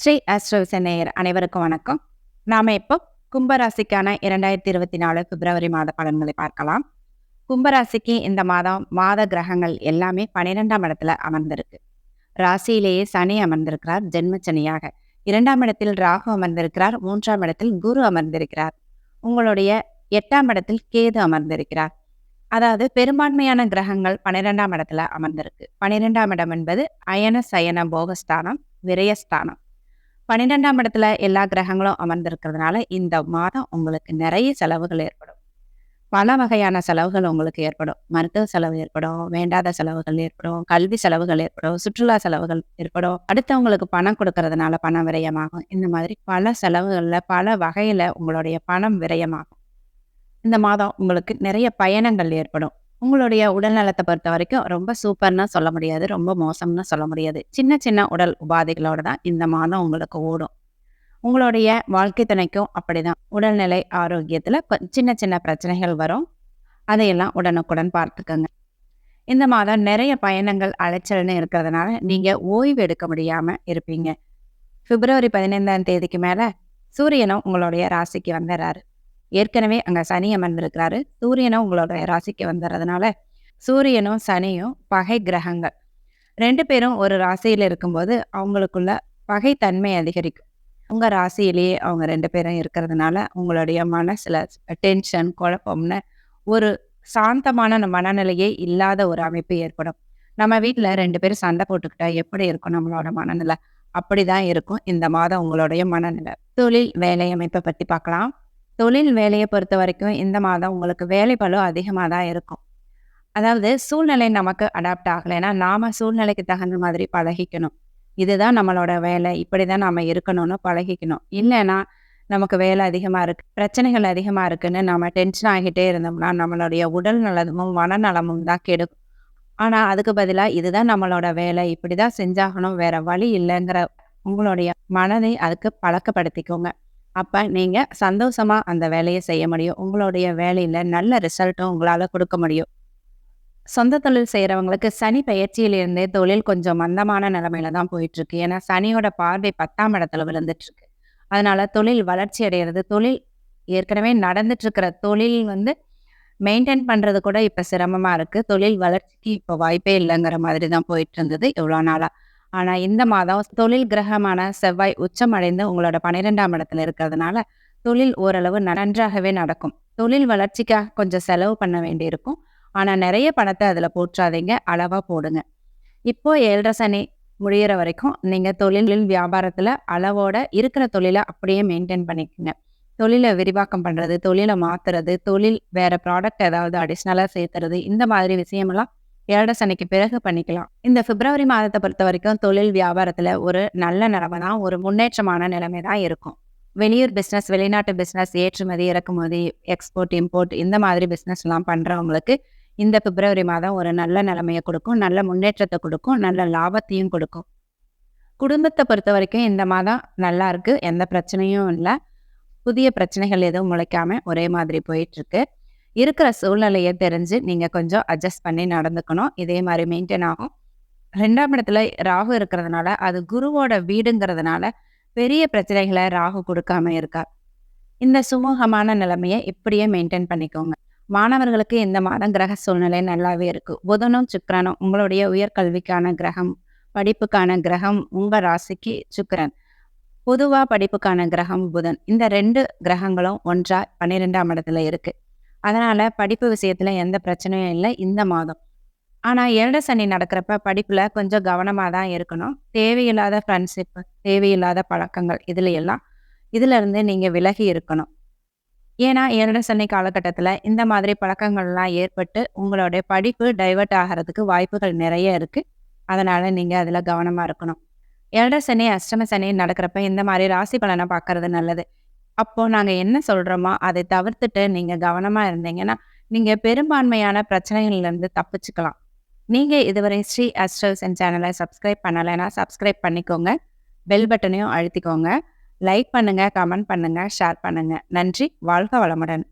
ஸ்ரீ ஆஸ்ட்ரோவிச நேயர் அனைவருக்கும் வணக்கம். நாம இப்போ கும்பராசிக்கான இரண்டாயிரத்தி இருபத்தி நாலு பிப்ரவரி மாத பலன்களை பார்க்கலாம். கும்பராசிக்கு இந்த மாதம் மாத கிரகங்கள் எல்லாமே பன்னிரெண்டாம் இடத்துல அமர்ந்திருக்கு. ராசியிலேயே சனி அமர்ந்திருக்கிறார் ஜென்மச்சனியாக. இரண்டாம் இடத்தில் ராகு அமர்ந்திருக்கிறார் மூன்றாம் இடத்தில் குரு அமர்ந்திருக்கிறார். உங்களுடைய எட்டாம் இடத்தில் கேது அமர்ந்திருக்கிறார். அதாவது பெரும்பான்மையான கிரகங்கள் பன்னிரெண்டாம் இடத்துல அமர்ந்திருக்கு. பன்னிரெண்டாம் இடம் என்பது அயன சயன போகஸ்தானம் விரயஸ்தானம். பன்னிரெண்டாம் இடத்துல எல்லா கிரகங்களும் அமர்ந்திருக்கிறதுனால இந்த மாதம் உங்களுக்கு நிறைய செலவுகள் ஏற்படும். பல வகையான செலவுகள் உங்களுக்கு ஏற்படும். மருத்துவ செலவு ஏற்படும் வேண்டாத செலவுகள் ஏற்படும் கல்வி செலவுகள் ஏற்படும் சுற்றுலா செலவுகள் ஏற்படும். அடுத்தவங்களுக்கு பணம் கொடுக்கறதுனால பணம் விரயமாகும். இந்த மாதிரி பல செலவுகளில் பல வகையில் உங்களுடைய பணம் விரயமாகும். இந்த மாதம் உங்களுக்கு நிறைய பயணங்கள் ஏற்படும். உங்களுடைய உடல் நலத்தை பொறுத்த வரைக்கும் ரொம்ப சூப்பர்னா சொல்ல முடியாது ரொம்ப மோசம்னு சொல்ல முடியாது. சின்ன சின்ன உடல் உபாதைகளோட தான் இந்த மாதம் உங்களுக்கு ஓடும். உங்களுடைய வாழ்க்கை துணைக்கும் அப்படிதான். உடல்நிலை ஆரோக்கியத்தில் சின்ன சின்ன பிரச்சனைகள் வரும். அதையெல்லாம் உடனுக்குடன் பார்த்துக்கோங்க. இந்த மாதம் நிறைய பயணங்கள் அலைச்சல்னு இருக்கிறதுனால நீங்கள் ஓய்வு எடுக்க முடியாமல் இருப்பீங்க. பிப்ரவரி பதினைந்தாம் தேதிக்கு மேலே சூரியனும் உங்களுடைய ராசிக்கு வந்துடுறாரு ஏற்கனவே அங்கே சனி அமர்ந்திருக்கிறாரு சூரியனும் உங்களோட ராசிக்கு வந்துடுறதுனால சூரியனும் சனியும் பகை கிரகங்கள். ரெண்டு பேரும் ஒரு ராசியில் இருக்கும்போது அவங்களுக்குள்ள பகைத்தன்மை அதிகரிக்கும். உங்கள் ராசியிலேயே அவங்க ரெண்டு பேரும் இருக்கிறதுனால உங்களுடைய மனசில் டென்ஷன் குழப்பம்னு ஒரு சாந்தமான மனநிலையே இல்லாத ஒரு அமைப்பு ஏற்படும். நம்ம வீட்டில் ரெண்டு பேரும் சண்டை போட்டுக்கிட்டா எப்படி இருக்கும் நம்மளோட மனநிலை? அப்படிதான் இருக்கும் இந்த மாதம் உங்களுடைய மனநிலை. தொழில் வேலை அமைப்பை பற்றி பார்க்கலாம். தொழில் வேலையை பொறுத்த வரைக்கும் இந்த மாதம் உங்களுக்கு வேலை பளு அதிகமாக தான் இருக்கும். அதாவது சூழ்நிலை நமக்கு அடாப்ட் ஆகலைன்னா நாம சூழ்நிலைக்கு தகுந்த மாதிரி பழகிக்கணும். இதுதான் நம்மளோட வேலை. இப்படி தான் நம்ம இருக்கணும்னு பழகிக்கணும். இல்லைன்னா நமக்கு வேலை அதிகமாக இருக்கு பிரச்சனைகள் அதிகமாக இருக்குன்னு நம்ம டென்ஷன் ஆகிட்டே இருந்தோம்னா நம்மளுடைய உடல் நலமும் மனநலமும் தான் கெடுக்கும் ஆனால் அதுக்கு பதிலாக இதுதான் நம்மளோட வேலை. இப்படி தான் செஞ்சாகணும். வேற வழி இல்லைங்கிற உங்களுடைய மனதை அதுக்கு பழக்கப்படுத்திக்கோங்க. அப்போ நீங்கள் சந்தோஷமாக அந்த வேலையை செய்ய முடியும். உங்களுடைய வேலையில் நல்ல ரிசல்ட்டும் உங்களால் கொடுக்க முடியும். சொந்த தொழில் செய்கிறவங்களுக்கு சனி பயிற்சியிலிருந்தே தொழில் கொஞ்சம் மந்தமான நிலமையில தான் போயிட்டுருக்கு. ஏன்னா சனியோட பார்வை பத்தாம் இடத்துல விழுந்துட்டுருக்கு. அதனால் தொழில் வளர்ச்சி அடைகிறது தொழில் ஏற்கனவே நடந்துட்டுருக்கிற தொழில் வந்து மெயின்டைன் பண்ணுறது கூட இப்போ சிரமமாக இருக்குது தொழில் வளர்ச்சிக்கு இப்போ வாய்ப்பே இல்லைங்கிற மாதிரி தான் போயிட்டு இருந்தது இவ்வளோ நாளாக ஆனால் இந்த மாதம் தொழில் கிரகமான செவ்வாய் உச்சம் அடைந்து உங்களோட பன்னிரெண்டாம் இடத்துல இருக்கிறதுனால தொழில் ஓரளவு நன்றாகவே நடக்கும். தொழில் வளர்ச்சிக்காக கொஞ்சம் செலவு பண்ண வேண்டியிருக்கும். ஆனால் நிறைய பணத்தை அதில் போற்றாதீங்க. அளவாக போடுங்க. இப்போ ஏழரை சனி முடிகிற வரைக்கும் நீங்கள் தொழிலில் வியாபாரத்தில் அளவோட இருக்கிற தொழிலை அப்படியே மெயின்டைன் பண்ணிக்கோங்க. தொழிலை விரிவாக்கம் பண்ணுறது தொழிலை மாற்றுறது தொழில் வேற ப்ராடக்ட் ஏதாவது அடிஷ்னலாக சேர்த்துறது இந்த மாதிரி விஷயமெல்லாம் ஏழரை சனிக்கு பிறகு பண்ணிக்கலாம். இந்த பிப்ரவரி மாதத்தை பொறுத்த வரைக்கும் தொழில் வியாபாரத்தில் ஒரு நல்ல நிலைமை தான் ஒரு முன்னேற்றமான நிலைமை தான் இருக்கும். வெளியூர் பிஸ்னஸ் வெளிநாட்டு பிஸ்னஸ் ஏற்றுமதி இறக்குமதி எக்ஸ்போர்ட் இம்போர்ட் இந்த மாதிரி பிஸ்னஸ்லாம் பண்ணுறவங்களுக்கு இந்த பிப்ரவரி மாதம் ஒரு நல்ல நிலைமையை கொடுக்கும் நல்ல முன்னேற்றத்தை கொடுக்கும் நல்ல லாபத்தையும் கொடுக்கும். குடும்பத்தை பொறுத்த வரைக்கும் இந்த மாதம் நல்லா இருக்கு எந்த பிரச்சனையும் இல்லை. புதிய பிரச்சனைகள் எதுவும் முளைக்காம ஒரே மாதிரி போயிட்டு இருக்கு. இருக்கிற சூழ்நிலையை தெரிஞ்சு நீங்கள் கொஞ்சம் அட்ஜஸ்ட் பண்ணி நடந்துக்கணும். இதே மாதிரி மெயின்டைன் ஆகும். ரெண்டாம் இடத்துல ராகு இருக்கிறதுனால அது குருவோட வீடுங்கிறதுனால பெரிய பிரச்சனைகளை ராகு கொடுக்காம இருக்கா இந்த சுமூகமான நிலைமையை இப்படியே மெயின்டைன் பண்ணிக்கோங்க. மாணவர்களுக்கு இந்த மாதம் கிரக சூழ்நிலை நல்லாவே இருக்கு. புதனும் சுக்கரனும் உங்களுடைய உயர்கல்விக்கான கிரகம் படிப்புக்கான கிரகம் உங்க ராசிக்கு சுக்கரன். பொதுவா படிப்புக்கான கிரகம் புதன். இந்த ரெண்டு கிரகங்களும் ஒன்றா பன்னிரெண்டாம் இடத்துல இருக்கு. அதனால படிப்பு விஷயத்துல எந்த பிரச்சனையும் இல்லை இந்த மாதம். ஆனா ஏழரை சனி நடக்கிறப்ப படிப்புல கொஞ்சம் கவனமா தான் இருக்கணும். தேவையில்லாத ஃப்ரெண்ட்ஷிப் தேவையில்லாத பழக்கங்கள் இதுல எல்லாம் இதுல இருந்து நீங்க விலகி இருக்கணும். ஏன்னா ஏழரை சனி காலகட்டத்தில் இந்த மாதிரி பழக்கங்கள்லாம் ஏற்பட்டு உங்களுடைய படிப்பு டைவர்ட் ஆகிறதுக்கு வாய்ப்புகள் நிறைய இருக்குது அதனால் நீங்கள் அதில் கவனமாக இருக்கணும். ஏழரை சனி அஷ்டம சனி நடக்கிறப்ப இந்த மாதிரி ராசி பலனை பார்க்கறது நல்லது. அப்போது நாங்கள் என்ன சொல்கிறோமோ அதை தவிர்த்துட்டு நீங்கள் கவனமாக இருந்தீங்கன்னா நீங்கள் பெரும்பான்மையான பிரச்சனைகள்லேருந்து தப்பிச்சுக்கலாம். நீங்கள் இதுவரை ஸ்ரீ அஸ்ட்ரோசன் சேனலை சப்ஸ்கிரைப் பண்ணலைன்னா சப்ஸ்கிரைப் பண்ணிக்கோங்க. பெல் பட்டனையும் அழுத்திக்கோங்க. லைக் பண்ணுங்க கமெண்ட் பண்ணுங்க ஷேர் பண்ணுங்கள் நன்றி வாழ்க வளமுடன்.